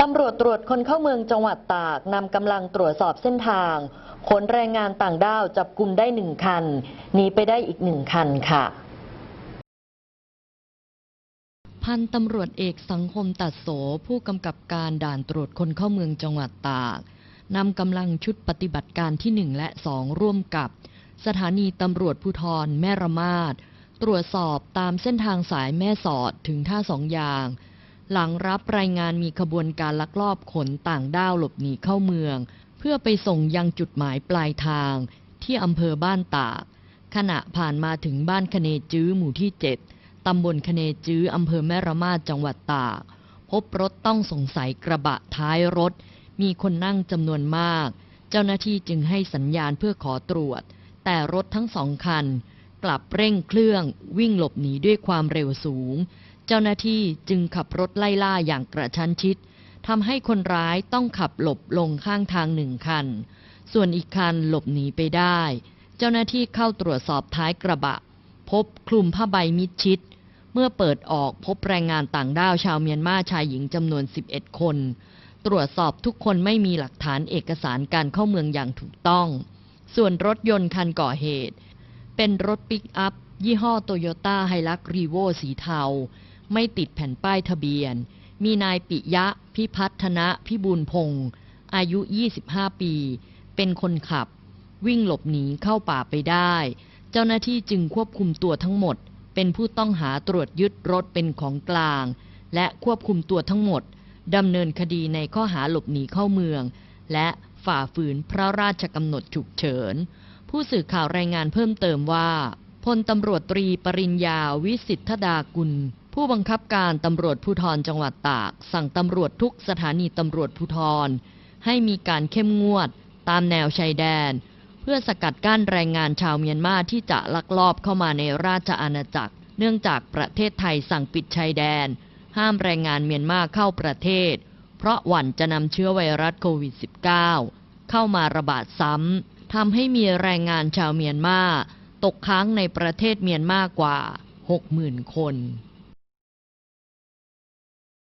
ตำรวจตรวจคนเข้าเมืองจังหวัดตากนำกำลังตรวจสอบเส้นทางขนแรงงานต่างด้าวจับกลุ่มได้หนึ่งคันหนีไปได้อีกหนึ่งคันค่ะ พันตำรวจเอกสังคมตัดโสผู้กำกับการด่านตรวจคนเข้าเมืองจังหวัดตากนำกำลังชุดปฏิบัติการที่1และ2ร่วมกับ สถานีตำรวจภูธรแม่ระมาดตรวจสอบตามเส้นทางสายแม่สอดถึงท่าสองยาง หลังรับรายงานมีขบวนการลักลอบขนต่างด้าวหลบหนีเข้าเมือง เพื่อไปส่งยังจุดหมายปลายทาง ที่อำเภอบ้านตาก ขณะผ่านมาถึงบ้านคเนจื้อหมู่ที่ 7 ตำบลคเนจื้ออำเภอแม่ระมาดจังหวัดตาก พบรถต้องสงสัยกระบะท้ายรถ มีคนนั่งจำนวนมาก เจ้าหน้าที่จึงให้สัญญาณเพื่อขอตรวจ แต่รถทั้งสองคัน กลับเร่งเครื่องวิ่งหลบหนีด้วยความเร็วสูง เจ้าหน้าที่จึงขับรถไล่ล่าอย่างกระชั้นชิดทำให้คนร้ายต้องขับหลบลงข้างทางหนึ่งคัน ส่วนอีกคันหลบหนีไปได้ เจ้าหน้าที่เข้าตรวจสอบท้ายกระบะ พบคลุมผ้าใบมิดชิด เมื่อเปิดออกพบแรงงานต่างด้าวชาวเมียนมาชายหญิงจำนวน 11 คน ตรวจสอบทุกคนไม่มีหลักฐานเอกสารการเข้าเมืองอย่างถูกต้อง ส่วนรถยนต์คันก่อเหตุ เป็นรถปิกอัพยี่ห้อโตโยต้าไฮลักรีโวสีเทา ไม่ติดแผ่นป้ายทะเบียน มีนายปิยะ พิพัฒนะพิบูลพงศ์อายุ 25 ปี เป็นคนขับ วิ่งหลบหนีเข้าป่าไปได้ เจ้าหน้าที่จึงควบคุมตัวทั้งหมด เป็นผู้ต้องหาตรวจยึดรถเป็นของกลาง และควบคุมตัวทั้งหมดดำเนินคดีในข้อหาหลบหนีเข้าเมือง และฝ่าฝืนพระราชกำหนดฉุกเฉิน ผู้สื่อข่าวรายงานเพิ่มเติมว่าพลตำรวจตรีปริญญาวิสิทธดากุล ผู้บังคับการตำรวจภูธรจังหวัดตาก สั่งตำรวจทุกสถานีตำรวจภูธร ให้มีการเข้มงวด ตามแนวชายแดน เพื่อสกัดกั้นแรงงานชาวเมียนมาที่จะลักลอบเข้ามาในราชอาณาจักร เนื่องจากประเทศไทยสั่งปิดชายแดน ห้ามแรงงานเมียนมาเข้าประเทศ เพราะหวั่นจะนำเชื้อไวรัสโควิด -19 เข้ามาระบาดซ้ำทำให้มีแรงงานชาวเมียนมาตกค้างในประเทศเมียนมากว่า 60,000 คน